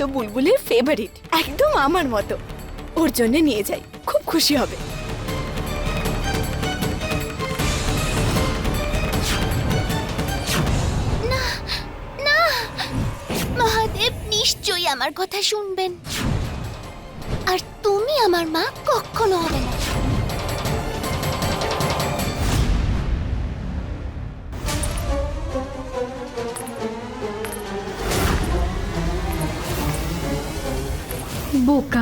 তো বুলবুলের ফেভারিট একদম আমার মতো। ওর জন্য নিয়ে যাই, খুব খুশি হবে। না, মহাদেব নিশ্চয়ই আমার কথা শুনবেন। আর তুমি আমার মা কখনো হবে না। বোকা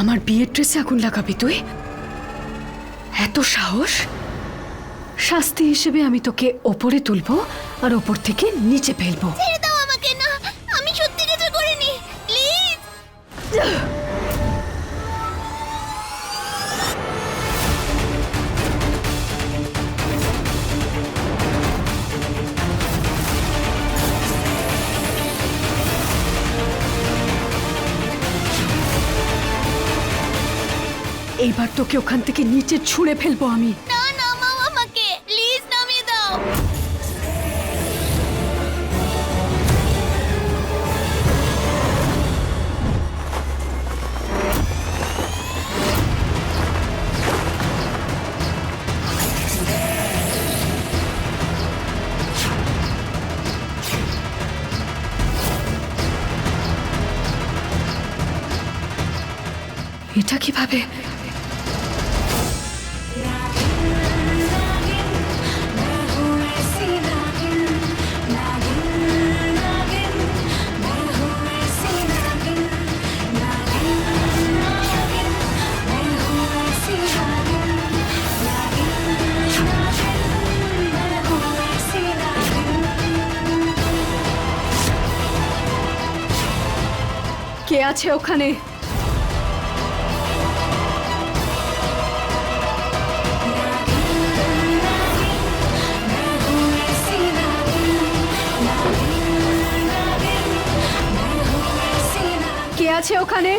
আমার বিয়ের ড্রেসে আগুন লাগাবি তুই? এত সাহস? শাস্তি হিসেবে আমি তোকে ওপরে তুলবো আর ওপর থেকে নিচে ফেলব। এইবার তোকে ওখান থেকে নিচে ছুঁড়ে ফেলব আমি। আছে ওখানে। কে আছে ওখানে?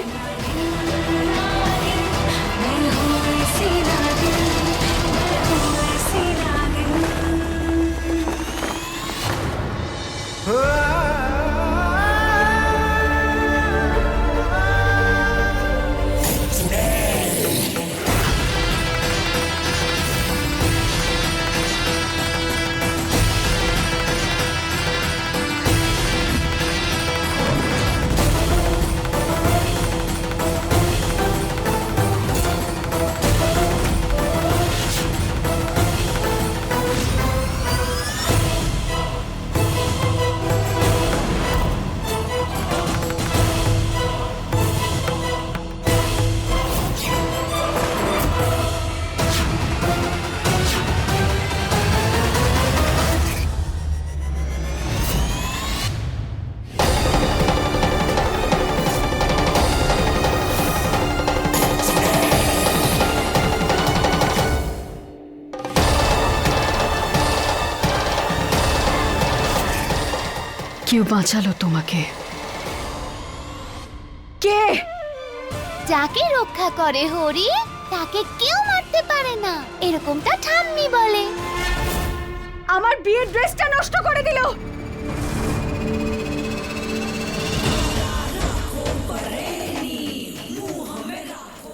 কেউ বাঁচালো তোমাকে। কে? যাকে রক্ষা করে হরি তাকে কেউ মারতে পারে না। এরকমটা ঠাম্মি বলে। আমার বিয়ের ড্রেসটা নষ্ট করে দিল।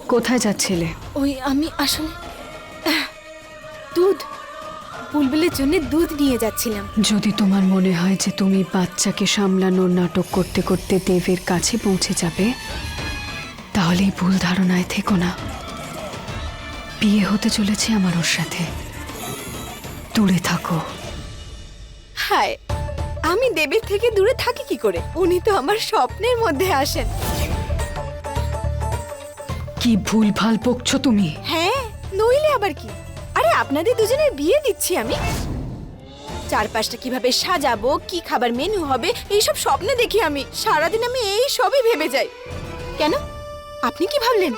কোথায় যাচ্ছিলে? ওই আমি আসলে বুলবুলের জন্য দুধ নিয়ে যাচ্ছিলাম। যদি তোমার মনে হয় যে তুমি বাচ্চাকে সামলানোর নাটক করতে করতে দেবের কাছে পৌঁছে যাবে তাহলে এই ভুল ধারণায় থেকো না। বিয়ে হতে চলেছে আমার ওর সাথে। দূরে থাকো। হায় আমি দেবের থেকে দূরে থাকি কি করে? উনি তো আমার স্বপ্নের মধ্যে আসেন। কি ভুল ভালো বকছো তুমি? হ্যাঁ নইলে আবার কি? আপনাদের দুজনের বিয়ে দিচ্ছি আমি। চারপাশটা কীভাবে সাজাবো, কি খাবার মেনু হবে, এইসব স্বপ্নে দেখি আমি। সারাদিন আমি এই সবই ভেবে যাই। কেন? আপনি কি ভাবলেন?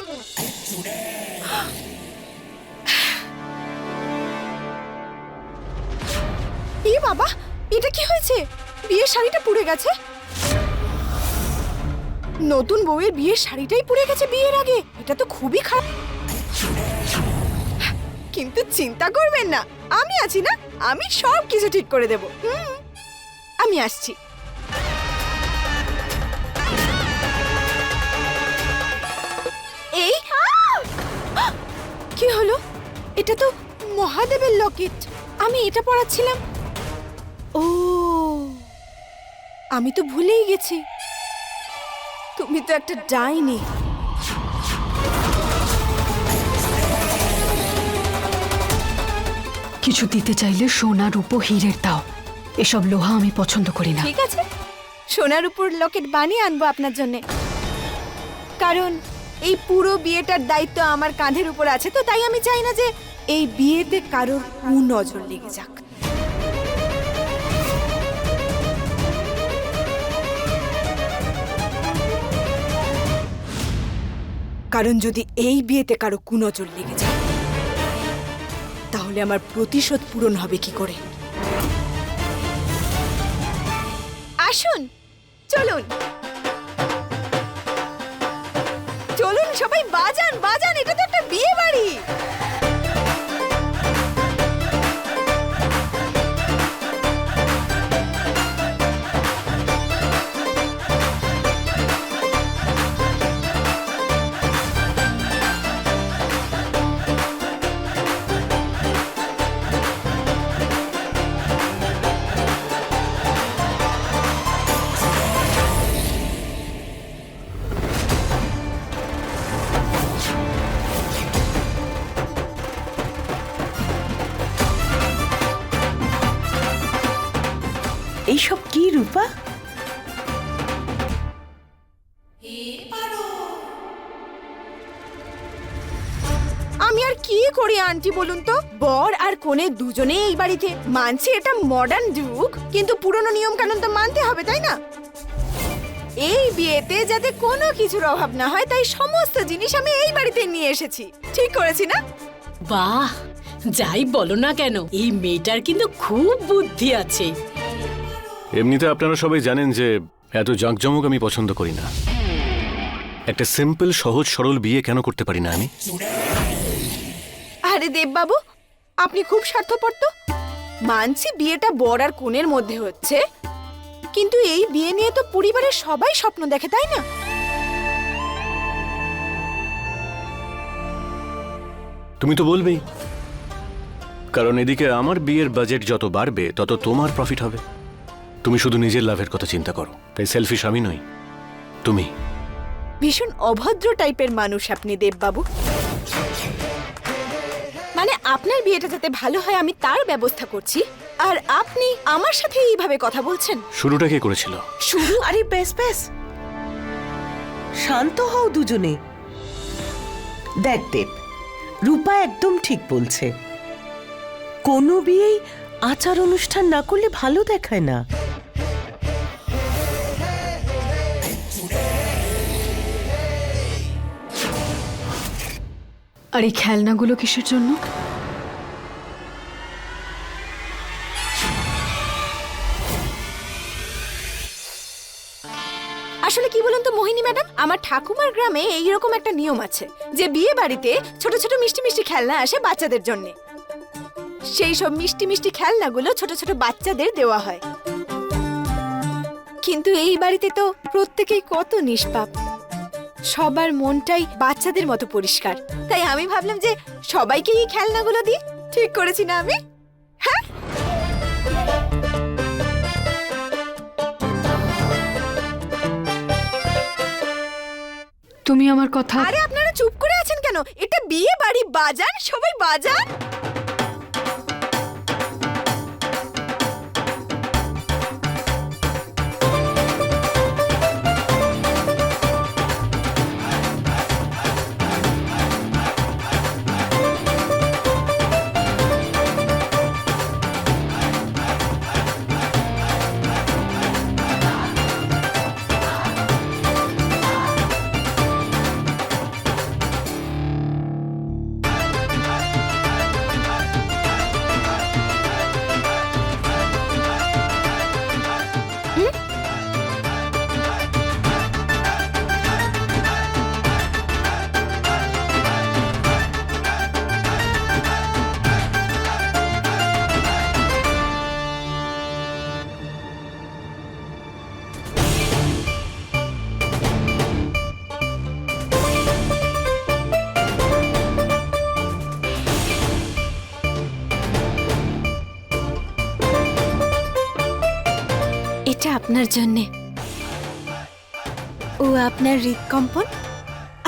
এ বাবা, এটা কি হয়েছে? বিয়ের শাড়িটা পুড়ে গেছে? নতুন বউয়ের বিয়ের শাড়িটাই পুড়ে গেছে বিয়ের আগে। এটা তো খুবই খারাপ। কিন্তু চিন্তা করবেন না। আমি আছি না আমি সব কিছু ঠিক করে দেব। হুম, আমি আসছি। এই! কি হলো? এটা তো মহাদেবের লকেট। আমি এটা পড়াচ্ছিলাম। ও আমি তো ভুলেই গেছি। তুমি তো একটা ডাইনি। কিছু দিতে চাইলে সোনা রূপো হীরের দাও এসব লোহা আমি পছন্দ করি না। ঠিক আছে। সোনার উপর লকেট বানিয়ে আনব আপনার জন্য। কারণ এই পুরো বিয়েটার দায়িত্ব আমার কাঁধের উপর আছে, তো তাই আমি চাই না যে এই বিয়েতে কারোর নজর লেগে যাক। কারণ যদি এই বিয়েতে কারও কুনজর লেগে যায় তাহলে আমার প্রতিশোধ পূরণ হবে কি করে? আসুন, চলুন। চলুন সবাই বাজান বাজান, এটা তো একটা বিয়ে বাড়ি। আন্টি বলুন তো? বর আর কোনে দুজনে এই বাড়িতে। মানছি এটা মডার্ন যুগ কিন্তু পুরনো নিয়ম কানুন তো মানতে হবে তাই না? এই বিয়েতে যাতে কোনো কিছুর অভাব না হয় তাই সমস্ত জিনিস আমি এই বাড়িতে নিয়ে এসেছি। ঠিক করেছি না? বাহ! যাই বলো না কেন এই মেয়েটার কিন্তু খুব বুদ্ধি আছে। এমনিতে আপনারা সবাই জানেন যে এত জাঁকজমক আমি পছন্দ করি না। একটা সিম্পল সহজ সরল বিয়ে কেন করতে পারি না আমি? দেববাবু আপনি খুব স্বার্থপর তো। মানছি বিয়েটা বর আর কোণের মধ্যে হচ্ছে। কিন্তু এই বিয়ে নিয়ে তো পরিবারের সবাই স্বপ্ন দেখে তাই না? তুমি তো বলবেই। কারণ এদিকে আমার বিয়ের বাজেট যত বাড়বে তত তোমার প্রফিট হবে। তুমি শুধু নিজের লাভের কথা চিন্তা করো তাই সেলফিশ আমি নই। তুমি। ভীষণ অভদ্র টাইপের মানুষ আপনি দেববাবু। মানে আপনার বিয়েটা যাতে ভালো হয় আমি তার ব্যবস্থা করছি। আর আপনি আমার সাথে এইভাবে কথা বলছেন? শুরুটা কে করেছিল? শুরু? আরে ব্যাস ব্যাস। শান্ত হও দুজনে। দেখ দেব রূপা একদম ঠিক বলছে। কোনো বিয়েই আচার অনুষ্ঠান না করলে ভালো দেখায় না। আর এই খেলনাগুলো কিসের জন্য? আসলে কি বলুন তো, মোহিনী ম্যাডাম? আমার ঠাকুমার গ্রামে এইরকম একটা নিয়ম আছে, যে বিয়ে বাড়িতে ছোট ছোট মিষ্টি মিষ্টি খেলনা আসে বাচ্চাদের জন্য। সেই সব মিষ্টি মিষ্টি খেলনাগুলো ছোট ছোট বাচ্চাদের দেওয়া হয়। কিন্তু এই বাড়িতে তো প্রত্যেকেই কত নিষ্পাপ। সবার মনটাই বাচ্চাদের মতো পরিষ্কার। তাই আমি ভাবলাম যে সবাইকে এই খেলনাগুলো দিই। ঠিক করেছি না আমি? হ্যাঁ? তুমি আমার কথা আরে আপনারা চুপ করে আছেন কেন? এটা বিয়ে বাড়ি বাজান সবাই বাজান জন্যে। ও আপনার হৃদকম্পন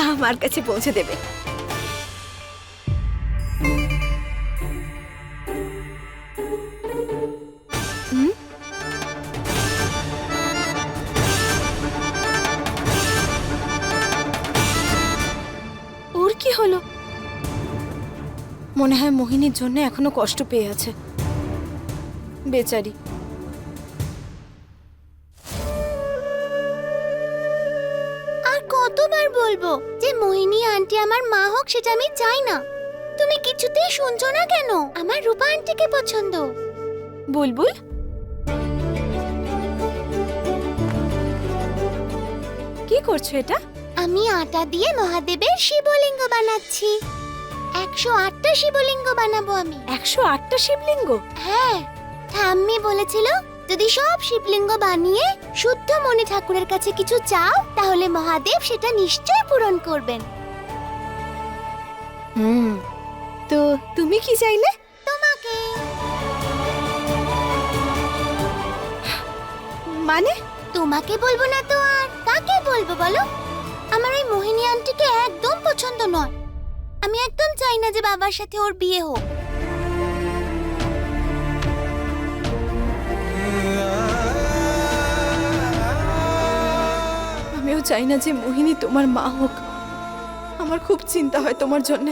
আমার কাছে পৌঁছে দেবে? ওর কি হলো? মনে হয় মোহিনীর জন্য এখনও কষ্ট পেয়ে আছে। বেচারি। বলব যে মোহিনী আন্টি আমার মা হোক সেটা আমি চাই না। তুমি কিছুতেই শুনছো না কেন? আমার রূপা আন্টিকে পছন্দ। বুলবুল? কি করছ এটা? আমি আটা দিয়ে মহাদেবের শিবলিঙ্গ বানাচ্ছি। একশো আটটা শিবলিঙ্গ বানাবো আমি। একশো আটটা শিবলিঙ্গ? হ্যাঁ ঠাম্মি বলেছিল যদি সব শিবলিঙ্গ বানিয়ে শুদ্ধ মনে ঠাকুরের কাছে কিছু চাও তাহলে মহাদেব সেটা নিশ্চয়ই পূরণ করবেন। হুম তো তুমি কি চাইলে? তোমাকে। মানে? তোমাকে বলব না তো আর কাকে বলব বলো? আমার ওই মোহিনী আন্টিকে একদম পছন্দ নয়। আমি একদম চাই না যে বাবার সাথে ওর বিয়ে হোক। আমিও চাই না যে মোহিনী তোমার মা হোক। আমার খুব চিন্তা হয় তোমার জন্য।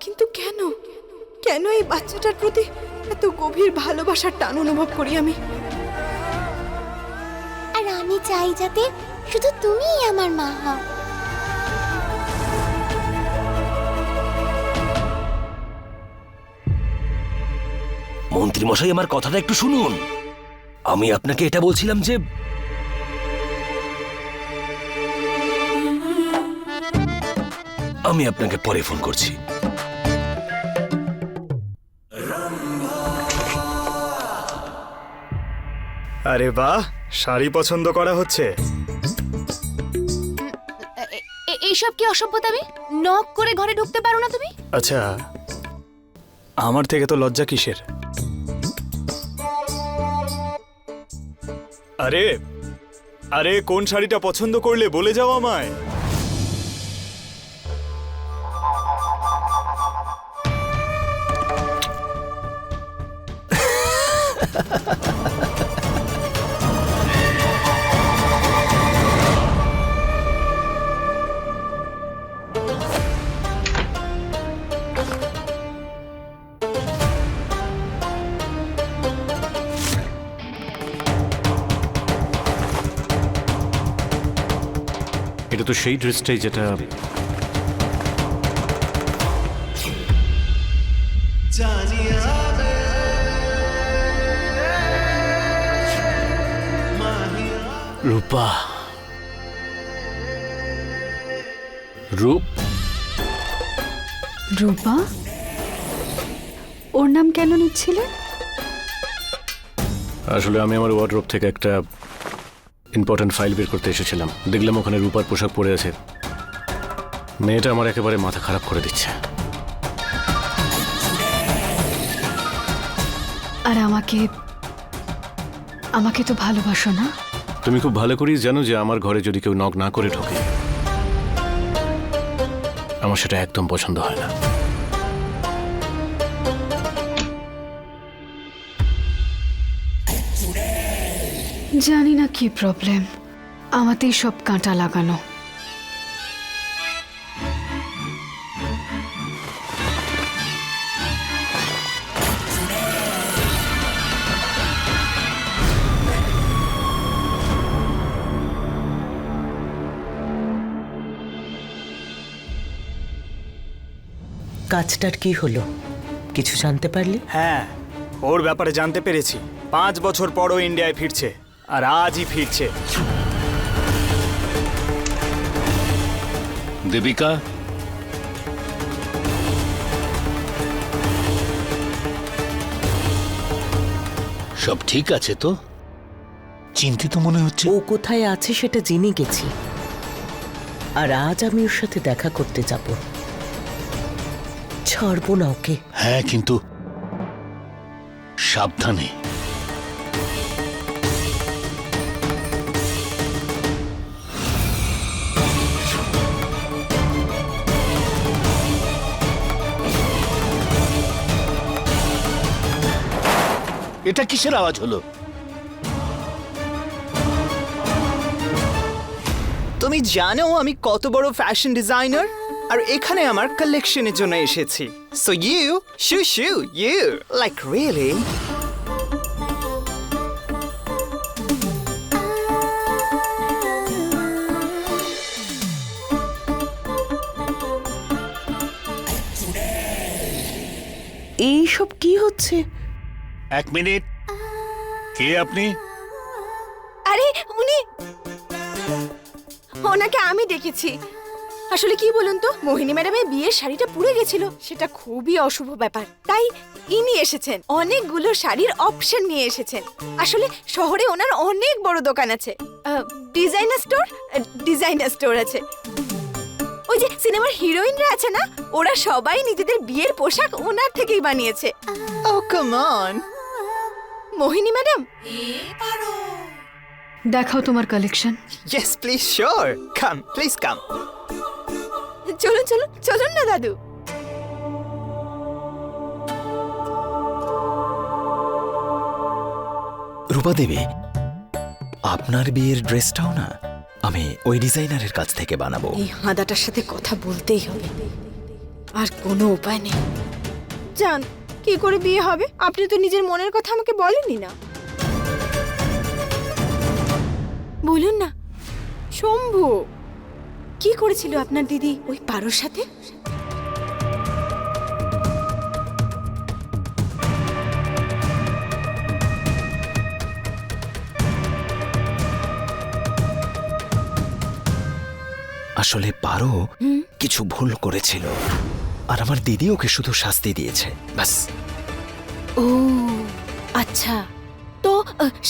কিন্তু কেন? কেন এই বাচ্চাটার প্রতি এত গভীর ভালোবাসার টান অনুভব করি আমি? আর আমি চাই যাতে শুধু তুমিই আমার মা হও। মন্ত্রীমশাই আমার কথাটা একটু শুনুন। আমি আপনাকে এটা বলছিলাম যে আমি আপনাকে পরে ফোন করছি। আরে বাহ শাড়ি পছন্দ করা হচ্ছে। এইসব কি অসভ্যতামি নক করে ঘরে ঢুকতে পারো না তুমি? আচ্ছা আমার থেকে তো লজ্জা কিসের? আরে আরে কোন শাড়িটা পছন্দ করলে বলে যাও আমায়। সেই ড্রেসটাই যেটা রূপা। রূপ? রূপা? ওর নাম কেন নিচ্ছিলে? আসলে আমি আমার ওয়ার্ড্রোপ থেকে একটা ইম্পর্ট্যান্ট ফাইল বের করতে এসেছিলাম। দেখলাম ওখানে রূপার পোশাক পরে আছে। মেয়েটা আমার একেবারে মাথা খারাপ করে দিচ্ছে। আর আমাকে আমাকে তো ভালোবাসো না? তুমি খুব ভালো করেই জানো যে আমার ঘরে যদি কেউ নক না করে ঢোকে আমার সেটা একদম পছন্দ হয় না। জানি না কি প্রবলেম আমাতেই সব কাঁটা লাগানো। কাজটার কি হলো? কিছু জানতে পারলি? হ্যাঁ ওর ব্যাপারে জানতে পেরেছি। পাঁচ বছর পরও ইন্ডিয়ায় ফিরছে। আর আজই ফিরছে। দেবিকা? সব ঠিক আছে তো? চিন্তিত মনে হচ্ছে। ও কোথায় আছে সেটা জেনে গেছি। আর আজ আমি ওর সাথে দেখা করতে যাব। ছাড়বো না ওকে। হ্যাঁ কিন্তু সাবধানে। এটা কিসের আওয়াজ হলো? তুমি জানো আমি কত বড় ফ্যাশন ডিজাইনার আর এখানে আমার কালেকশনের জন্য এসেছি। So you shoe shoe you like really এইসব কি হচ্ছে? এক মিনিট। কে আপনি? আরে উনি। ওনাকে আমি দেখেছি। আসলে কি বলুন তো মোহিনী ম্যাডামের বিয়ের শাড়িটা পুড়ে গেছিল। সেটা খুবই অশুভ ব্যাপার। তাই ইনি এসেছেন। অনেকগুলো শাড়ির অপশন নিয়ে এসেছেন। আসলে শহরে ওনার অনেক বড় দোকান আছে। Designer store? ডিজাইনার স্টোর আছে। ওই যে সিনেমার হিরোইনরা আছে না? ওরা সবাই নিজেদের বিয়ের পোশাক ওনার থেকেই বানিয়েছে। Oh come on Mohini madam? দেখাও তোমার collection yes please sure come please come চলুন চলুন চলুন না দাদু। রূপা দেবী আপনার বিয়ের ড্রেসটাও না আমি ওই ডিজাইনারের কাছ থেকে বানাবো। এই হাঁদাটার সাথে কথা বলতেই হবে। আর কোনো উপায় নেই। জান কি করে বিয়ে হবে? আপনি তো নিজের মনের কথা আমাকে বলেনই না। বলুন না। শম্ভু কি করেছিল আপনার দিদি ওই পারোর সাথে? আসলে পারো কিছু ভুল করেছিল। আর আমার দিদি ওকে শুধু শাস্তি দিয়েছে ব্যাস। ও আচ্ছা। তো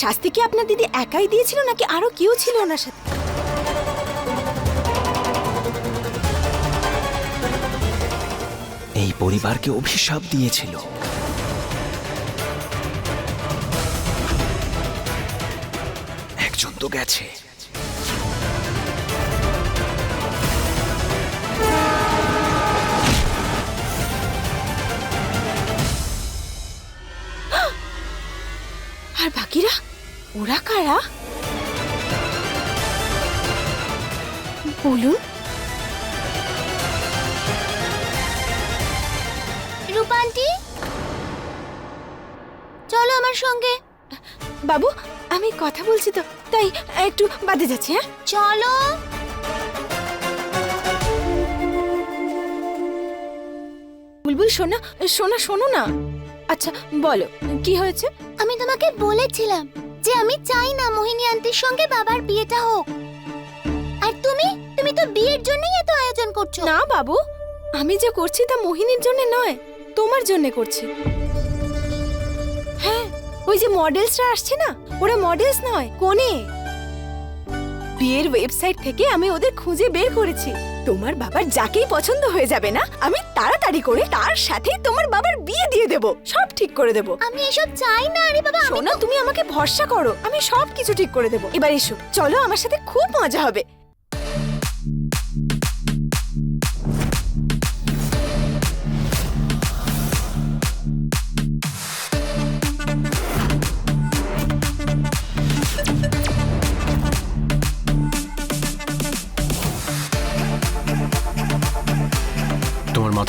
শাস্তি কি আপনার দিদি একাই দিয়েছিল নাকি আরও কেউ ছিল ওনার সাথে? এই পরিবারকে অভিশাপ দিয়েছিল। একজন তো গেছে। কারা বলুন। রূপা আন্টি? চলো আমার সঙ্গে। বাবু আমি কথা বলছি তো তাই একটু বাদে যাচ্ছি হ্যাঁ? চলো। বুলবুল শোনা শোনা শোনো না। আচ্ছা বলো কি হয়েছে? আমি তোমাকে বলেছিলাম যে আমি চাই না মোহিনী আন্টির সঙ্গে বাবার বিয়েটা হোক। আর তুমি? তুমি তো বিয়ের জন্যই এত আয়োজন করছ। না, বাবু। আমি যে করছি তা মোহিনীর জন্য নয়, তোমার জন্য করছি। হ্যাঁ ওই যে মডেলসরা আসছে না? ওরা মডেলস নয়, কোনে? বিয়ের ওয়েবসাইট থেকে আমি ওদের খুঁজে বের করেছি। তোমার বাবার যাকেই পছন্দ হয়ে যাবে না আমি তাড়াতাড়ি করে তার সাথে তোমার বাবার বিয়ে দিয়ে দেব সব ঠিক করে দেব। আমি এসব চাই না আরে বাবা শোনো তুমি আমাকে ভরসা করো আমি সব কিছু ঠিক করে দেব। এবার এসো চলো আমার সাথে খুব মজা হবে।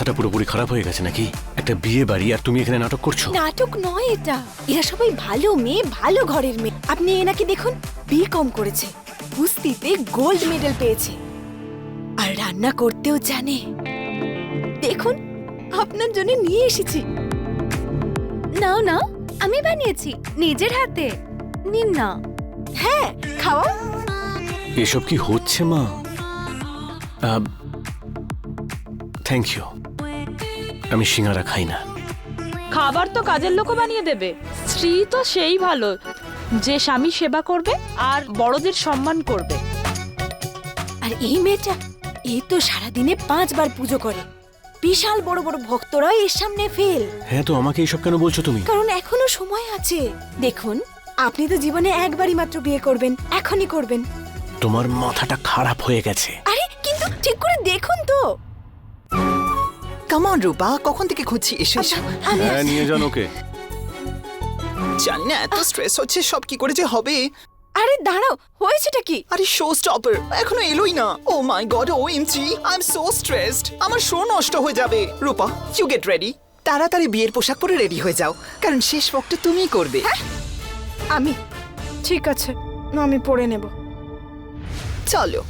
মাথাটা পুরোপুরি খারাপ হয়ে গেছে নাকি? একটা বিয়ে বাড়ি আর তুমি এখানে নাটক করছ? নাটক নয় এটা। এরা সবাই ভালো মেয়ে ভালো ঘরের মেয়ে। আপনি এনাকে দেখুন বিয়ে কম করেছে। কুস্তিতে গোল্ড মেডেল পেয়েছে। আর রান্না করতেও জানে। দেখুন আপনার জন্য নিয়ে এসেছি। নাও না আমি বানিয়েছি নিজের হাতে। নিন না। হ্যাঁ খাওয়া এসব কি হচ্ছে মা? থ্যাংক ইউ আমি সিঙ্গারা খাই না। খাবার তো কাজের লোকও বানিয়ে দেবে। স্ত্রী তো সেই ভালো। যে স্বামী সেবা করবে আর বড়দের সম্মান করবে। আর এই মেয়েটা এই তো সারাদিনে পাঁচবার পুজো করে। বিশাল বড় বড় ভক্তরা এর সামনে ফেল। হ্যাঁ তো আমাকে এইসব কেন বলছো তুমি? কারণ এখনও সময় আছে। দেখুন আপনি তো জীবনে একবারই মাত্র বিয়ে করবেন এখনই করবেন। তোমার মাথাটা খারাপ হয়ে গেছে। আরে কিন্তু ঠিক করে দেখুন তো। কাম অন রূপা কখন থেকে খুঁজছি? এসো এসো। আমি হ্যাঁ নিয়ে যান ওকে। জানি না এত স্ট্রেস হচ্ছে সব কি করে যে হবে? আরে দাঁড়াও হয়েছেটা কি? আরে শো স্টপার এখনও এলোই না। ও my god O MG I am so stressed আমার শো নষ্ট হয়ে যাবে। রূপা ইউ গেট রেডি তাড়াতাড়ি বিয়ের পোশাক পরে রেডি হয়ে যাও। কারণ শেষ বকটা তুমিই করবে। আমি। ঠিক আছে আমি পরে নেব। চলো।